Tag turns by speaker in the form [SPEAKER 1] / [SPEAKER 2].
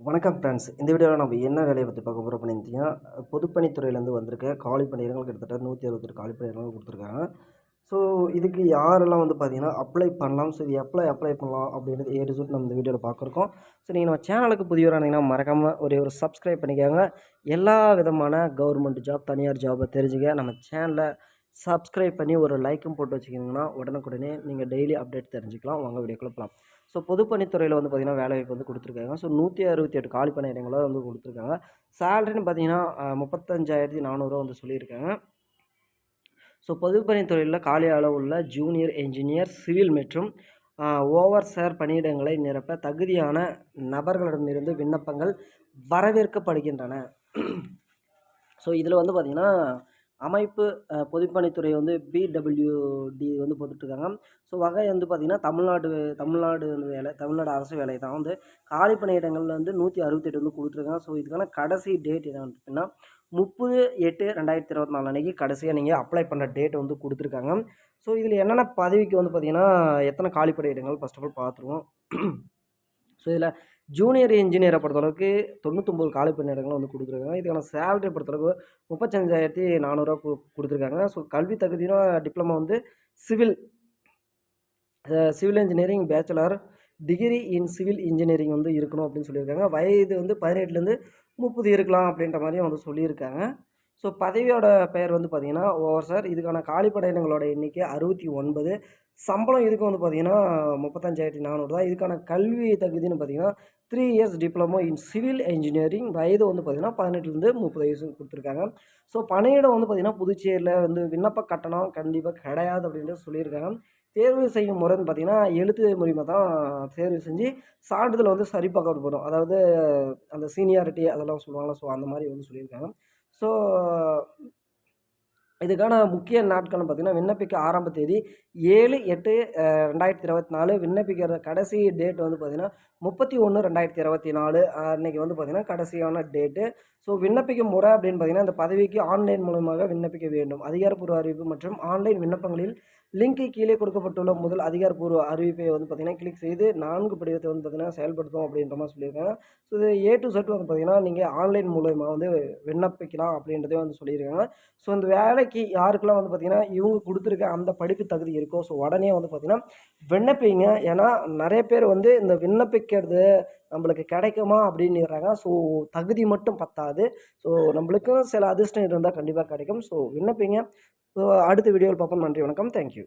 [SPEAKER 1] வணக்கம் ஃப்ரெண்ட்ஸ் இந்த வீடியோவில் நம்ம என்ன வேலையை பற்றி பார்க்க போகிறோம் பண்ணியிருந்தீங்கன்னா பொதுப்பணித்துறையிலேருந்து வந்திருக்க காலி பணியிடங்கள் கிட்டத்தட்ட நூற்றி அறுபத்தெட்டு காலி பணியிடங்கள் கொடுத்துருக்காங்க. ஸோ இதுக்கு யாரெல்லாம் வந்து பார்த்தீங்கன்னா அப்ளை பண்ணலாம்? ஸோ இது அப்ளை அப்ளை பண்ணலாம் அப்படின்றது ஏ ரிசல்ட் நம்ம இந்த வீடியோவில் பார்க்குறோம். ஸோ நீங்கள் நம்ம சேனலுக்கு புதியவராக இருந்தீங்கன்னா மறக்காமல் ஒரே ஒரு சப்ஸ்கிரைப் பண்ணிக்கோங்க. எல்லா விதமான கவர்மெண்ட் ஜாப் தனியார் ஜாபை தெரிஞ்சுக்க நம்ம சேனலை சப்ஸ்கிரைப் பண்ணி ஒரு லைக்கும் போட்டு வச்சுக்கிங்கன்னா உடனுக்குடனே நீங்கள் டெய்லி அப்டேட் தெரிஞ்சுக்கலாம். வாங்க வீடியோக்குள்ள போகலாம் ஸோ பொதுப்பணித்துறையில் வந்து பார்த்திங்கன்னா வேலைவாய்ப்பு வந்து கொடுத்துருக்காங்க. ஸோ நூற்றி அறுபத்தி எட்டு காலி பணி இடங்களை வந்து கொடுத்துருக்காங்க. சேலரின்னு பார்த்தீங்கன்னா முப்பத்தஞ்சாயிரத்தி நானூறுரூவா வந்து சொல்லியிருக்காங்க. ஸோ பொதுப்பணித்துறையில் காலி அளவுள்ள ஜூனியர் என்ஜினியர் சிவில் மற்றும் ஓவர் சேர் பணியிடங்களை நிரப்ப தகுதியான நபர்களிடமிருந்து விண்ணப்பங்கள் வரவேற்கப்படுகின்றன. ஸோ இதில் வந்து பார்த்திங்கன்னா அமைப்பு பொதுப்பணித்துறை வந்து பிடபிள்யூடி வந்து போட்டுட்ருக்காங்க. ஸோ வகை வந்து பார்த்திங்கன்னா தமிழ்நாடு தமிழ்நாடு வந்து வேலை தமிழ்நாடு அரசு வேலை தான். வந்து காலி பணியிடங்களில் வந்து நூற்றி அறுபத்தெட்டு வந்து கொடுத்துருக்காங்க. ஸோ இதுக்கான கடைசி டேட் என்ன அப்படின்னா முப்பது எட்டு ரெண்டாயிரத்தி இருபத்தி நாலு அன்றைக்கி கடைசியாக நீங்கள் அப்ளை பண்ண டேட் வந்து கொடுத்துருக்காங்க. ஸோ இதில் என்னென்ன பதவிக்கு வந்து பார்த்திங்கன்னா எத்தனை காலி பணியிடங்கள்? ஃபஸ்ட் ஆஃப் ஆல் பார்த்துருவோம் ஸோ இதில் ஜூனியர் இன்ஜினியரை பொறுத்தளவுக்கு தொண்ணூத்தொம்பது காலி பணியிடங்கள் வந்து கொடுத்துருக்காங்க. இதுக்கான சேலரி பொறுத்தளவுக்கு முப்பத்தஞ்சாயிரத்தி நானூறுரூவா கு கொடுத்துருக்காங்க. ஸோ கல்வி தகுதினா டிப்ளமோ வந்து civil civil engineering bachelor degree in civil engineering வந்து இருக்கணும் அப்படின்னு சொல்லியிருக்காங்க. வயது வந்து பதினெட்டுலேருந்து முப்பது இருக்கலாம் அப்படின்ற மாதிரியும் வந்து சொல்லியிருக்காங்க. ஸோ பதவியோட பெயர் வந்து பார்த்திங்கன்னா ஓவர் சார் இதுக்கான காலிப்படையினங்களோட எண்ணிக்கை அறுபத்தி ஒன்பது. சம்பளம் இதுக்கு வந்து பார்த்திங்கன்னா முப்பத்தஞ்சாயிரத்தி நானூறு தான். இதுக்கான கல்வி தகுதின்னு பார்த்திங்கன்னா three years diploma in civil engineering வயது வந்து பார்த்திங்கன்னா பதினெட்டுலேருந்து முப்பது வயசு கொடுத்துருக்காங்க. ஸோ பணியிடம் வந்து பார்த்திங்கன்னா புதுச்சேரியில் வந்து விண்ணப்ப கட்டணம் கண்டிப்பாக கிடையாது அப்படின்ட்டு சொல்லியிருக்காங்க. தேர்வு செய்யும் முறைன்னு பார்த்திங்கன்னா எழுத்து மூலிமா தான் தேர்வு செஞ்சு சான்றிதழ் வந்து சரிபார்க்கப்படும் அதாவது அந்த சீனியாரிட்டி அதெல்லாம் சொல்லுவாங்களா ஸோ அந்த மாதிரி வந்து சொல்லியிருக்காங்க. ஸோ இதுக்கான முக்கிய நாட்கள்னு பார்த்திங்கன்னா விண்ணப்பிக்க ஆரம்ப தேதி ஏழு எட்டு ரெண்டாயிரத்தி இருபத்தி நாலு. விண்ணப்பிக்கிற கடைசி டேட் வந்து பார்த்திங்கன்னா முப்பத்தி ஒன்று ரெண்டாயிரத்தி இருபத்தி நாலு. அன்றைக்கி வந்து பார்த்திங்கன்னா கடைசியான டேட்டு ஸோ விண்ணப்பிக்கும் முறை அப்படின்னு பார்த்திங்கன்னா இந்த பதவிக்கு ஆன்லைன் மூலமாக விண்ணப்பிக்க வேண்டும். அதிகாரப்பூர்வ அறிவிப்பு மற்றும் ஆன்லைன் விண்ணப்பங்களில் லிங்க்கு கீழே கொடுக்கப்பட்டுள்ள முதல் அதிகாரப்பூர்வ அறிவிப்பை வந்து பார்த்திங்கன்னா கிளிக் செய்து நான்கு படிவத்தை வந்து பார்த்திங்கன்னா செயல்படுத்தும் அப்படின்ற மாதிரி சொல்லியிருக்காங்க. ஸோ இது ஏ டு செட் வந்து பார்த்திங்கன்னா நீங்கள் ஆன்லைன் மூலயமா வந்து விண்ணப்பிக்கலாம் அப்படின்றதே வந்து சொல்லியிருக்காங்க. ஸோ இந்த வேலைக்கு யாருக்கெல்லாம் வந்து பார்த்திங்கன்னா இவங்க கொடுத்துருக்க அந்த படிப்பு தகுதி இருக்கோ ஸோ உடனே வந்து பார்த்திங்கன்னா விண்ணப்பிங்க. ஏன்னா நிறைய பேர் வந்து இந்த விண்ணப்பிக்கிறது நம்மளுக்கு கிடைக்குமா அப்படின்னுறாங்க ஸோ தகுதி மட்டும் பத்தாது. ஸோ நம்மளுக்கும் சில அதிர்ஷ்டம் இருந்தால் கண்டிப்பாக கிடைக்கும். ஸோ விண்ணப்பிங்க. ஸோ அடுத்த வீடியோவில் பார்ப்போம். நன்றி வணக்கம். தேங்க்யூ